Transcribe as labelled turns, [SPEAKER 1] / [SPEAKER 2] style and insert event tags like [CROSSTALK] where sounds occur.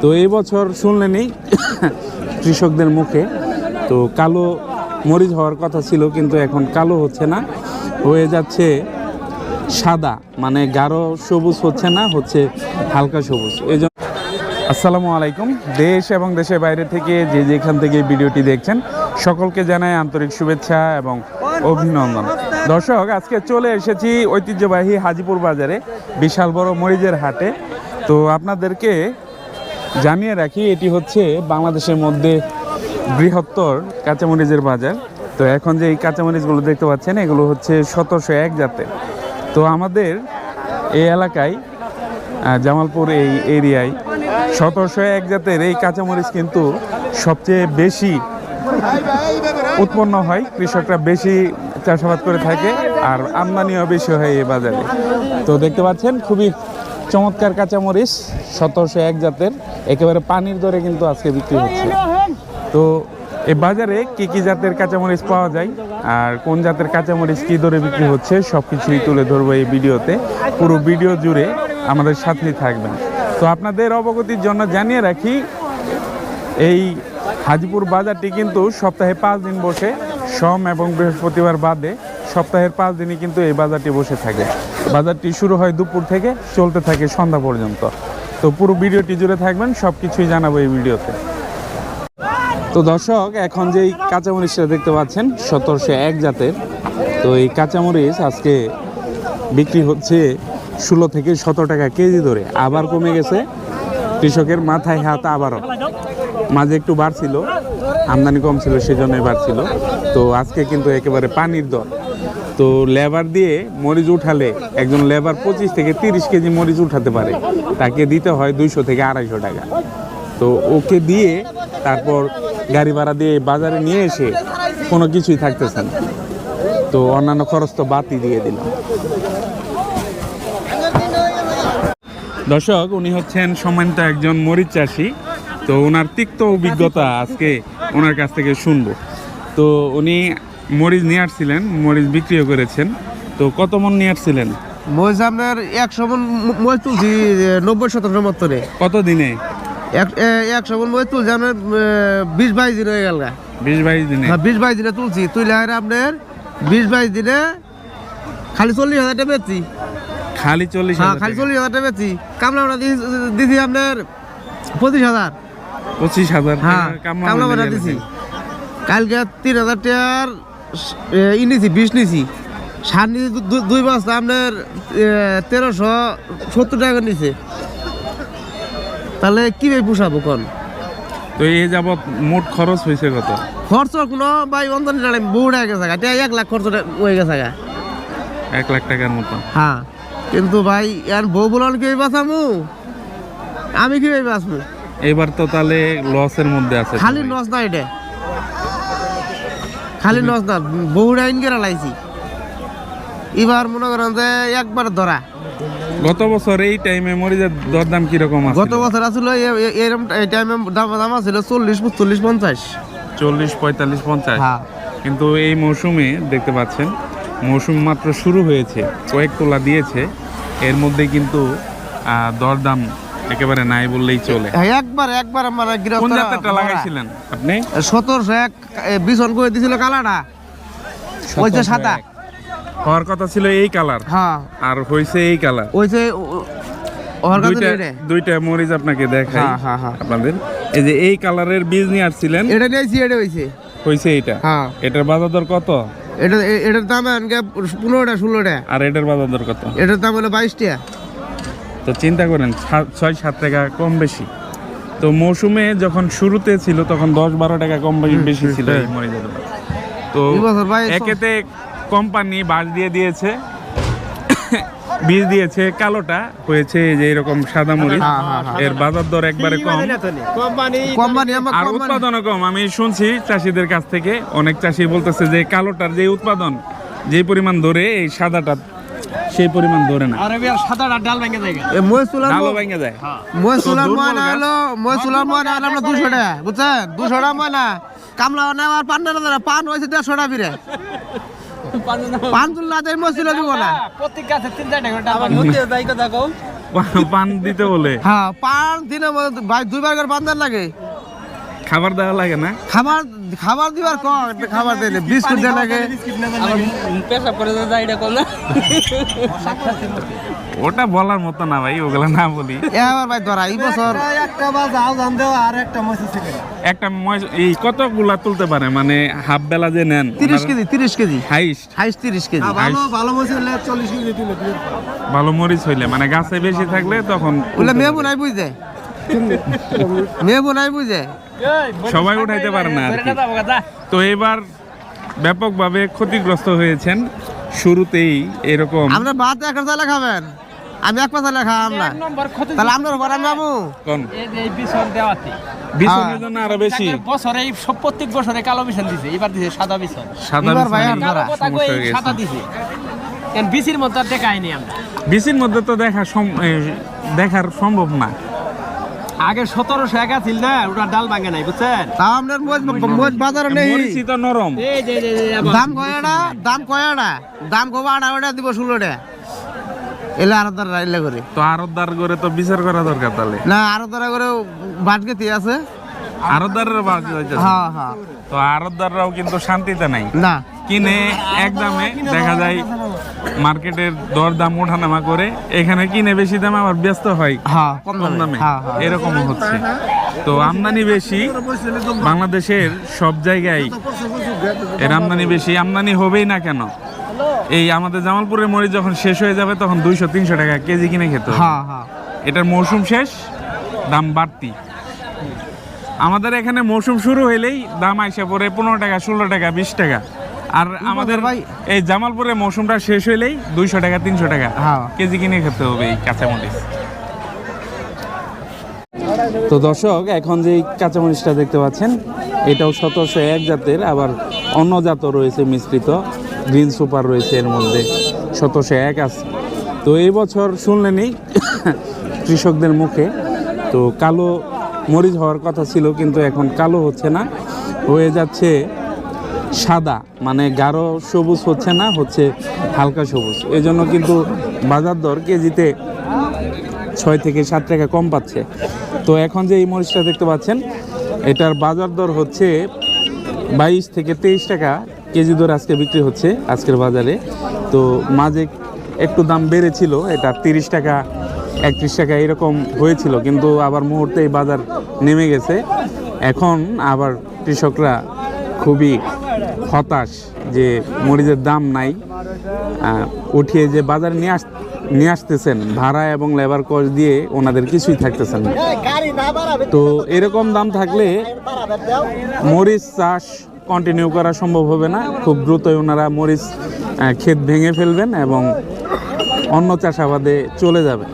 [SPEAKER 1] তো এই বছর শুনলেনই [COUGHS] কৃষকদের মুখে। তো কালো মরিচ হওয়ার কথা ছিল, কিন্তু এখন কালো হচ্ছে না। হয়ে যাচ্ছে সাদা মানে গাঢ় সবুজ হচ্ছে না, হচ্ছে হালকা সবুজ। এই জন্য আসসালামু আলাইকুম। দেশ এবং দেশের বাইরে থেকে যে যেখান থেকে ভিডিওটি দেখছেন, সকলকে জানাই আন্তরিক শুভেচ্ছা এবং অভিনন্দন। দর্শক, আজকে চলে এসেছি ঐতিহ্যবাহী হাজিপুর বাজারে, বিশাল বড় মরিচের হাটে। তো আপনাদেরকে জানিয়ে রাখি, এটি হচ্ছে বাংলাদেশের মধ্যে বৃহত্তর কাঁচামরিচের বাজার। তো এখন যে এই কাঁচামরিচগুলো দেখতে পাচ্ছেন, এগুলো হচ্ছে সতেরোশো এক জাতের। তো আমাদের এই এলাকায় জামালপুর এই এরিয়ায় সতেরোশো এক জাতের এই কাঁচামরিচ কিন্তু সবচেয়ে বেশি উৎপন্ন হয়। কৃষকরা বেশি চাষাবাদ করে থাকে আর আমদানিও বেশি হয় এই বাজারে। তো দেখতে পাচ্ছেন, খুবই চমৎকার কাঁচামরিচ, সতেরোশো এক জাতের, একেবারে পানির দরে কিন্তু আজকে বিক্রি হচ্ছে। তো এই বাজারে কি কি জাতের কাঁচামরিচ পাওয়া যায় আর কোন জাতের কাঁচামরিচ কি দরে বিক্রি হচ্ছে সব কিছুই তুলে ধরবো এই ভিডিওতে। পুরো ভিডিও জুড়ে আমাদের সাথেই থাকবেন। তো আপনাদের অবগতির জন্য জানিয়ে রাখি, এই হাজিপুর বাজারটি কিন্তু সপ্তাহে পাঁচ দিন বসে, সোম এবং বৃহস্পতিবার বাদে সপ্তাহের পাঁচ দিনই কিন্তু এই বাজারটি বসে থাকে। বাজারটি শুরু হয় দুপুর থেকে, চলতে থাকে সন্ধ্যা পর্যন্ত। তো পুরো ভিডিওটি জুড়ে থাকবেন সব কিছুই জানাব এই ভিডিওতে। তো দর্শক, এখন যেই কাঁচামরিচটা দেখতে পাচ্ছেন, সতেরোশো এক জাতের। তো এই কাঁচামরিচ আজকে বিক্রি হচ্ছে ষোলো থেকে সতেরো টাকা কেজি ধরে, আবার কমে গেছে। কৃষকের মাথায় হাত আবারও। মাঝে একটু বাড়ছিল, আমদানি কম ছিল, সেজন্যই বাড়ছিল। তো আজকে কিন্তু একেবারে পানির দর। তো লেবার দিয়ে মরিচ উঠালে একজন লেবার পঁচিশ থেকে তিরিশ কেজি মরিচ উঠাতে পারে। তাকে দিতে হয় দুইশো থেকে আড়াইশো টাকা। তো ওকে দিয়ে তারপর গাড়ি ভাড়া দিয়ে বাজারে নিয়ে এসে কোনো কিছুই থাকতেছে না। তো অন্যান্য খরচ তো বাতি দিয়ে দিলাম। দর্শক, উনি হচ্ছেন সম্মানিত একজন মরিচ চাষি। তো ওনার তিক্ত অভিজ্ঞতা আজকে ওনার কাছ থেকে শুনব। তো উনি মরিচ নিয়ে আসছিলেন মরিচ বিক্রিও করেছেন। তো কত মন নিয়ে আসছিলেন?
[SPEAKER 2] মরিচ আপনার একশো মন মরিচ তুলছি নব্বই শতাংশ মতনে।
[SPEAKER 1] কত দিনে?
[SPEAKER 2] একশো মন মহিষ তুলছি আপনার বিশ বাইশ দিন হয়ে গেল।
[SPEAKER 1] বিশ বাইশ দিনে?
[SPEAKER 2] হ্যাঁ বিশ বাইশ দিনে তুলছি তুলে আর আপনার বিশ বাইশ দিনে খালি চল্লিশ হাজার টাকা বেচছি।
[SPEAKER 1] খালি চল্লিশ
[SPEAKER 2] হ্যাঁ
[SPEAKER 1] হাজার
[SPEAKER 2] খালি চল্লিশ হাজার টাকা বেচছি। কামলা দিছি আপনার পঁচিশ হাজার।
[SPEAKER 1] পঁচিশ হাজার
[SPEAKER 2] হ্যাঁ
[SPEAKER 1] কামলা
[SPEAKER 2] দিছি। কালকে তিন হাজার টাকার ই নিছি বিষ নিছি সার দু- দুই বস্তা আপনার তেরোশো সত্তর টাকা নিছে। তাহলে কীভাবে পোষাবো কোন?
[SPEAKER 1] তো এই যাবৎ মোট খরচ হয়েছে কত?
[SPEAKER 2] খরচ কোনো ভাই অন্তর টাকা বহু টাকা গেছে গা। এক লাখ খরচ হয়ে গেছে গা।
[SPEAKER 1] এক লাখ টাকার মতো।
[SPEAKER 2] হ্যাঁ। কিন্তু ভাই আর বউ বলার কি বাঁচামু আমি কি বাঁচবো?
[SPEAKER 1] এবার তো তাহলে লসের মধ্যে আছে
[SPEAKER 2] খালি লস না এটা। খালি নস না বহুটা ইনকেরা লাইছি। এবার মনে করেন যে একবার ধরা।
[SPEAKER 1] গত বছর এই টাইমে মরিচের দরদাম কীরকম আছে?
[SPEAKER 2] গত বছর আসলে এরকম এই টাইমে দাম দাম ছিল চল্লিশ চল্লিশ পঞ্চাশ।
[SPEAKER 1] চল্লিশ পঁয়তাল্লিশ পঞ্চাশ।
[SPEAKER 2] হ্যাঁ।
[SPEAKER 1] কিন্তু এই মৌসুমে দেখতে পাচ্ছেন মৌসুম মাত্র শুরু হয়েছে কয়েক তোলা দিয়েছে। এর মধ্যে কিন্তু দরদাম একেবারে নাই বললেই চলে।
[SPEAKER 2] একবার একবার আমার
[SPEAKER 1] কোন জাতেরটা লাগাইছিলেন আপনি?
[SPEAKER 2] সতেরোশো এক এ, বিছন করে দিছিল কালাটা ওই যে সাদা।
[SPEAKER 1] হওয়ার কথা ছিল এই কালার
[SPEAKER 2] হ্যাঁ।
[SPEAKER 1] আর হয়েছে এই কালার।
[SPEAKER 2] ওই যে
[SPEAKER 1] দুইটা মরিচ আপনাকে দেখাই
[SPEAKER 2] হ্যাঁ, হ্যাঁ, হ্যাঁ।
[SPEAKER 1] আপনাদের। এই যে এই কালারের বীজ নিয়ে আসছিলেন
[SPEAKER 2] এটা নিয়েছি এটা হয়েছে
[SPEAKER 1] হয়েছে এইটা।
[SPEAKER 2] হ্যাঁ।
[SPEAKER 1] এটার বাজার দর কত?
[SPEAKER 2] এটা এটার দাম পনেরোটা ষোলোটা।
[SPEAKER 1] আর এটার বাজার দর কত?
[SPEAKER 2] এটার দাম হলো বাইশ টাকা
[SPEAKER 1] তো চিন্তা করেন ছয় সাত টাকা কম বেশি। তো মৌসুমে যখন শুরুতে ছিল তখন দশ বারো টাকা কম বেশি ছিল এই মরিচের তো একেতে কোম্পানি বাস দিয়ে দিয়েছে বীজ দিয়েছে কালোটা হয়েছে যে এরকম সাদা মরিচ।
[SPEAKER 2] হ্যাঁ, হ্যাঁ, হ্যাঁ।
[SPEAKER 1] এর বাজার দর একবারে কম। আর
[SPEAKER 2] কোম্পানি।
[SPEAKER 1] উৎপাদনও কম। আমি শুনছি চাষিদের কাছ থেকে অনেক চাষি বলতেছে যে কালোটার যে উৎপাদন যে পরিমাণ ধরে এই সাদাটা সেই পরিমাণ ধরে না।
[SPEAKER 2] এ ম-
[SPEAKER 1] ভেঙে যায়।
[SPEAKER 2] তুলার
[SPEAKER 1] দুর্বল
[SPEAKER 2] ময়না
[SPEAKER 1] গাছ।
[SPEAKER 2] হলো মহিষ তুলার ময়না হলো আমরা দুশো টাকা বুঝছেন? দুশো টাকা ময়না কামলা নেওয়ার পান না পান টাকা বিরে। পান তুলনা দেয় মহিষ তুলা দিব না।
[SPEAKER 3] প্রত্যেক গাছে তিন চারটা করে ডাল
[SPEAKER 1] পা- পান দিতে বলে।
[SPEAKER 2] হ্যাঁ পান দিনে মধ্যে ভাই দুইবার করে পান দেন লাগে।
[SPEAKER 1] খাবার দেওয়া লাগে না?
[SPEAKER 2] খাবার খাবার দিবার ক? একটা খাবার দিলে বিস্কুট দেন লাগে।
[SPEAKER 3] পেশাব করে যায় এটা করলে
[SPEAKER 1] ওটা বলার মতো না ভাই ওগুলো না বলি।
[SPEAKER 2] এবার ভাই ধরা এই বছর
[SPEAKER 4] একটা বা যাও জান দেওয়া আর একটা মসি থেকে
[SPEAKER 1] একটা ময়- এই কতগুলা তুলতে পারে? মানে হাফ বেলা যে নেন
[SPEAKER 2] তিরিশ কেজি তিরিশ কেজি।
[SPEAKER 1] হাইস্ট।
[SPEAKER 2] হাইস তিরিশ কেজি।
[SPEAKER 4] ভালো ভালো মসি হলে চল্লিশ কেজি দিলে দিয়ে
[SPEAKER 1] ভালো মরিচ হইলে মানে গাছে বেশি থাকলে তখন
[SPEAKER 2] বলে মেহবু নাই বুঝে। [LAUGHS] নাই বুঝে?
[SPEAKER 1] সবাই উঠাইতে পারে না আর কি। তো এবার ব্যাপকভাবে ক্ষতিগ্রস্ত হয়েছেন শুরুতেই এরকম।
[SPEAKER 2] আমরা ভাত এক চালে খাবেন। আমি এক পাতালে খাওয়াম না তাহলে আপনার ঘর আমি যাব
[SPEAKER 1] কোন?
[SPEAKER 3] এই যে এই বিছন দেওয়াতে।
[SPEAKER 1] বিছনের জন্য আরও বেশি।
[SPEAKER 3] বছরে এই সব প্রত্যেক বছরে কালো বিছন দিছে এবার দিছে সাদা বিছন
[SPEAKER 1] সাদা হয়ে।
[SPEAKER 3] সাদা দিছে। কেন বিচির মধ্যে আর দেখায়নি আমরা।
[SPEAKER 1] বিচির মধ্যে তো দেখা দেখার সম্ভব না।
[SPEAKER 3] আগে সতেরোশো একা ছিল না ওটা ডাল ভাঙে নাই বুঝছেন?
[SPEAKER 2] তাও আপনার মোজ মোজ বাজারে নেই।
[SPEAKER 1] মরিচই তো নরম।
[SPEAKER 2] দাম কয়টা দাম কয়টা দাম কব আড়া ওটা দিব ষোলোটা। এলে করে।
[SPEAKER 1] তো করে তো বিচার করা দরকার তাহলে?
[SPEAKER 2] না আছে। হ্যাঁ হ্যাঁ।
[SPEAKER 1] তো কিন্তু শান্তিতে নাই।
[SPEAKER 2] না।
[SPEAKER 1] কিনে একদমে দেখা যায় মার্কেটের দর দাম ওঠানামা করে এখানে কিনে বেশি দামে আবার ব্যস্ত হয়।
[SPEAKER 2] হ্যাঁ
[SPEAKER 1] কম দামে।
[SPEAKER 2] হ্যাঁ হ্যাঁ।
[SPEAKER 1] এরকমও হচ্ছে। তো আমদানি বেশি বাংলাদেশের সব জায়গায় এর আমদানি বেশি আমদানি হবেই না কেন? এই আমাদের জামালপুরের মরিচ যখন শেষ হয়ে যাবে তখন দুইশো তিনশো টাকা কেজি কিনে খেত এটার মৌসুম শেষ দাম বাড়তি। আমাদের এখানে মৌসুম শুরু হইলেই দাম আইসা পড়ে পনেরো টাকা ষোলো টাকা বিশ টাকা। আর আমাদের
[SPEAKER 2] ভাই?
[SPEAKER 1] এই জামালপুরে মৌসুমটা শেষ হইলেই দুইশো টাকা তিনশো টাকা।
[SPEAKER 2] হ্যাঁ।
[SPEAKER 1] কেজি কিনে খেতে হবে এই কাঁচামরিচ। তো দর্শক এখন যে কাঁচামরিচটা দেখতে পাচ্ছেন এটাও সতেরোশো এক জাতের আবার অন্য জাতও রয়েছে মিশ্রিত। গ্রিন সুপার রয়েছে এর মধ্যে সতেরোশো এক আছে। তো এই বছর শুনলেনই [COUGHS] কৃষকদের মুখে। তো কালো মরিচ হওয়ার কথা ছিল কিন্তু এখন কালো হচ্ছে না। হয়ে যাচ্ছে সাদা মানে গাঢ় সবুজ হচ্ছে না, হচ্ছে হালকা সবুজ। এই জন্য কিন্তু বাজার দর কেজিতে ছয় থেকে সাত টাকা কম পাচ্ছে। তো এখন যে এই মরিচটা দেখতে পাচ্ছেন, এটার বাজার দর হচ্ছে বাইশ থেকে তেইশ টাকা কেজি দর আজকে বিক্রি হচ্ছে আজকের বাজারে। তো মাঝে একটু দাম বেড়েছিল, এটা তিরিশ টাকা, একত্রিশ টাকা এরকম হয়েছিল, কিন্তু আবার মুহূর্তেই বাজার নেমে গেছে। এখন আবার কৃষকরা খুবই হতাশ যে মরিচের দাম নাই উঠিয়ে যে বাজারে নিয়ে আস, নিয়ে আসতেছেন, ভাড়া এবং লেবার কস্ট দিয়ে ওনাদের কিছুই থাকতেছে না। তো এরকম দাম থাকলে মরিচ চাষ কন্টিনিউ করা সম্ভব হবে না। খুব দ্রুতই ওনারা মরিচ ক্ষেত ভেঙে ফেলবেন এবং অন্য চাষাবাদে চলে যাবে